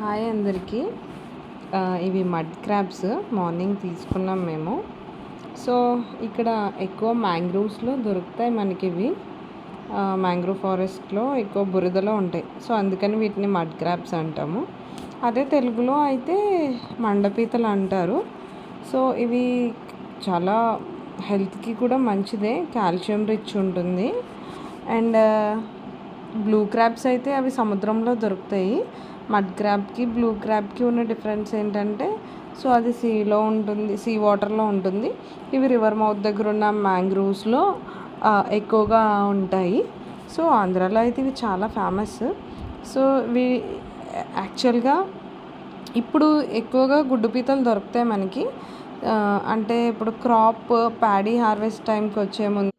Hi అందరికీ. ఇవి mud crabs morning తీసుకున్నాం మేము. సో ఇక్కడ ఎక్కువ మ్యాంగ్రోవ్స్లో దొరుకుతాయి మనకి ఇవి మ్యాంగ్రోవ్ ఫారెస్ట్లో ఎక్కువ బురదలో ఉంటాయి. సో అందుకని వీటిని మడ్ క్రాబ్స్ అంటాము. అదే తెలుగులో అయితే మండపీతలు అంటారు. సో ఇవి చాలా హెల్త్కి కూడా మంచిదే కాల్షియం రిచ్ ఉంటుంది. అండ్ బ్లూ క్రాబ్స్ అయితే అవి సముద్రంలో దొరుకుతాయి. మడ్ క్రాబ్కి బ్లూ క్రాబ్కి ఉన్న డిఫరెన్స్ ఏంటంటే సో అది సీలో ఉంటుంది సీ వాటర్లో ఉంటుంది. ఇవి రివర్ మౌత్ దగ్గర ఉన్న మ్యాంగ్రూవ్స్లో ఎక్కువగా ఉంటాయి. సో ఆంధ్రాలో అయితే ఇవి చాలా ఫేమస్ సో ఇవి యాక్చువల్గా ఇప్పుడు ఎక్కువగా గుడ్డు పీతలు దొరుకుతాయి మనకి. అంటే ఇప్పుడు క్రాప్ ప్యాడీ హార్వెస్ట్ టైంకి వచ్చే ముందు